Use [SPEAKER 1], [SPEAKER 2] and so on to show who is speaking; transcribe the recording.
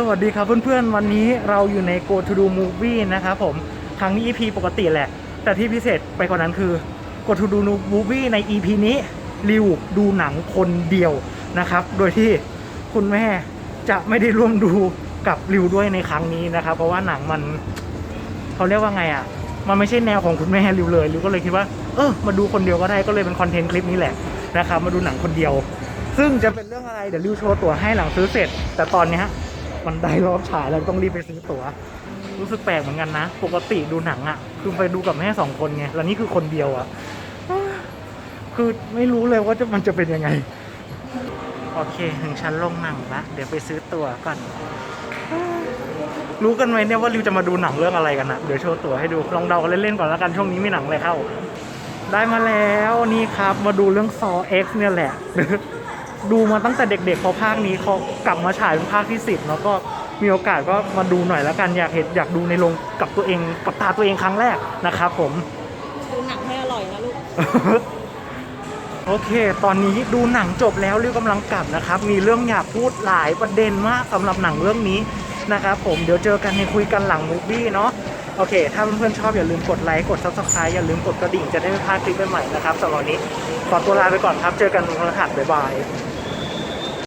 [SPEAKER 1] สวัสดีครับเพื่อนๆ วันนี้เราอยู่ใน Go to do movie นะครับผมครั้งนี้ EP ปกติแหละ แต่ที่พิเศษไปกว่านั้นคือ Go to do movie ใน EP นี้ริวดูหนังคนเดียวนะครับ โดยที่คุณแม่จะไม่ได้ร่วมดูกับริวด้วยในครั้งนี้นะครับ เพราะว่าหนังมันเขาเรียกว่าไงอะ มันไม่ใช่แนวของคุณแม่ริวเลยริวก็เลยคิดว่าเออมาดูคนเดียวก็ได้ก็เลยเป็นคอนเทนต์คลิปนี้แหละนะครับมาดูหนังคนเดียว ซึ่งจะเป็นเรื่องอะไรเดี๋ยวริวโชว์ตั๋วให้หลังซื้อเสร็จ แต่ตอนนี้ย มันได้รอบฉายแล้วต้องรีบไปซื้อตั๋ว รู้สึกแปลกเหมือนกันนะ ปกติดูหนังอะ่ะ คือไปดูกับแม่สองคนไง แล้วนี่คือคนเดียวอะ่ะ คือไม่รู้เลยว่าจะมันจะเป็นยังไง โอเค ถึงชั้นลงหนังละเดี๋ยวไปซื้อตั๋วก่อนรู้กันไหมเนี่ยว่าริวจะมาดูหนังเรื่องอะไรกันนะเดี๋ยวโชว์ตั๋วให้ดูลองเดากันเล่นๆก่อนแล้วกันช่วงนี้มีหนังอะไรเข้า ได้มาแล้วนี่ครับมาดูเรื่องซอ X เนี่ยแหละ ดูมาตั้งแต่เด็กๆพอภาคนี้เขากลับมาฉายเป็นภาคที่สิบแล้วก็มีโอกาสก็มาดูหน่อยแล้วกันอยากเห็นอยากดูในโรงกับตัวเองกับตาตัวเองครั้งแรกนะครับผม
[SPEAKER 2] ดูหนังให้อร่อยนะลูก
[SPEAKER 1] โอเค ตอนนี้ดูหนังจบแล้วริวกำลังกลับนะครับ มีเรื่องอยากพูดหลายประเด็นมากสำหรับหนังเรื่องนี้นะครับผมเดี๋ยวเจอกันในคุยกันหลังมูฟวี่เนาะโอเค ถ้าเพื่อนๆชอบอย่าลืมกดไลค์กด subscribe อย่าลืมกดกระดิ่งจะได้ไม่พลาดคลิปใหม่ๆนะครับสำหรับวันนี้ขอตัวลาไปก่อนครับ เจอกันวันพฤหัสบ๊ายบาย